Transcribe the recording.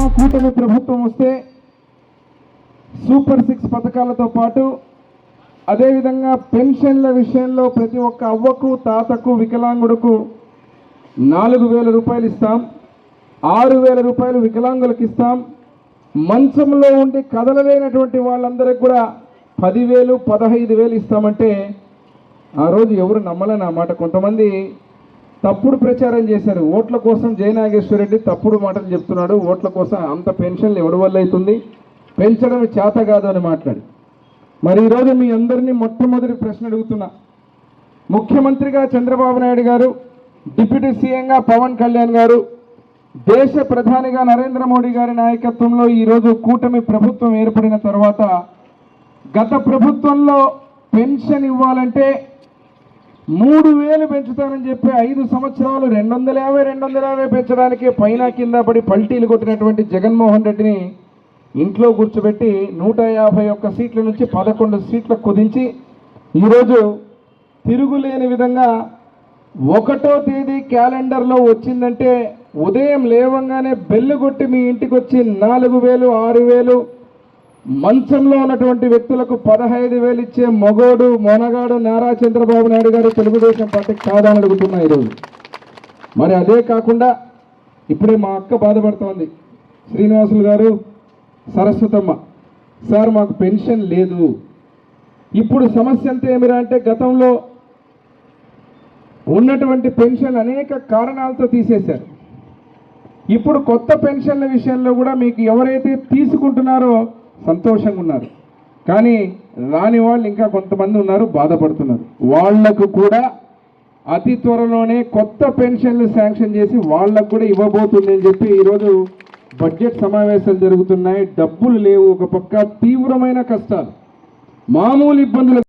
మా కూటమి ప్రభుత్వం వస్తే సూపర్ సిక్స్ పథకాలతో పాటు అదేవిధంగా పెన్షన్ల విషయంలో ప్రతి ఒక్క అవ్వకు తాతకు వికలాంగుడుకు నాలుగు వేల రూపాయలు ఇస్తాం. ఆరు వేల రూపాయలు వికలాంగులకు ఇస్తాం. మంచంలో ఉండి కదలలేనటువంటి వాళ్ళందరికి కూడా పదివేలు పదహైదు వేలు ఇస్తామంటే ఆ రోజు ఎవరు నమ్మలేని మాట. కొంతమంది తప్పుడు ప్రచారం చేశారు. ఓట్ల కోసం జయనాగేశ్వరరెడ్డి తప్పుడు మాటలు చెప్తున్నాడు. ఓట్ల కోసం అంత పెన్షన్లు ఎవరి వల్ల అవుతుంది? పెంచడం చేత కాదు అని మాట్లాడి. మరి ఈరోజు మీ అందరినీ మొట్టమొదటి ప్రశ్న అడుగుతున్నా. ముఖ్యమంత్రిగా చంద్రబాబు నాయుడు గారు డిప్యూటీ సీఎంగా పవన్ కళ్యాణ్ గారు దేశ ప్రధానిగా నరేంద్ర మోడీ గారి నాయకత్వంలో ఈరోజు కూటమి ప్రభుత్వం ఏర్పడిన తర్వాత గత ప్రభుత్వంలో పెన్షన్ ఇవ్వాలంటే మూడు వేలు పెంచుతానని చెప్పి ఐదు సంవత్సరాలు రెండు వందల యాభై రెండు వందల యాభై పెంచడానికి పైన కింద పడి పల్టీలు కొట్టినటువంటి జగన్మోహన్ రెడ్డిని ఇంట్లో కూర్చోబెట్టి నూట యాభై ఒక్క సీట్ల నుంచి పదకొండు సీట్లకు కుదించి ఈరోజు తిరుగులేని విధంగా ఒకటో తేదీ క్యాలెండర్లో వచ్చిందంటే ఉదయం లేవంగానే బెల్లు కొట్టి మీ ఇంటికి వచ్చి నాలుగు వేలు ఆరు వేలు మంచంలో ఉన్నటువంటి వ్యక్తులకు పదహైదు వేలు ఇచ్చే మొగోడు మొనగాడు నారా చంద్రబాబు నాయుడు గారు తెలుగుదేశం పార్టీకి కాదని అడుగుతున్నా ఈరోజు. మరి అదే కాకుండా ఇప్పుడే మా అక్క బాధపడుతోంది. శ్రీనివాసులు గారు సరస్వతమ్మ సార్ మాకు పెన్షన్ లేదు. ఇప్పుడు సమస్య అంతా ఏమిరా అంటే గతంలో ఉన్నటువంటి పెన్షన్ అనేక కారణాలతో తీసేశారు. ఇప్పుడు కొత్త పెన్షన్ల విషయంలో కూడా మీకు ఎవరైతే తీసుకుంటున్నారో సంతోషంగా ఉన్నారు కానీ రాని వాళ్ళు ఇంకా కొంతమంది ఉన్నారు బాధపడుతున్నారు. వాళ్ళకు కూడా అతి త్వరలోనే కొత్త పెన్షన్లు శాంక్షన్ చేసి వాళ్ళకు కూడా ఇవ్వబోతుంది అని చెప్పి ఈరోజు బడ్జెట్ సమావేశాలు జరుగుతున్నాయి. డబ్బులు లేవు ఒక పక్క తీవ్రమైన కష్టాలు. మామూలు ఇబ్బందులు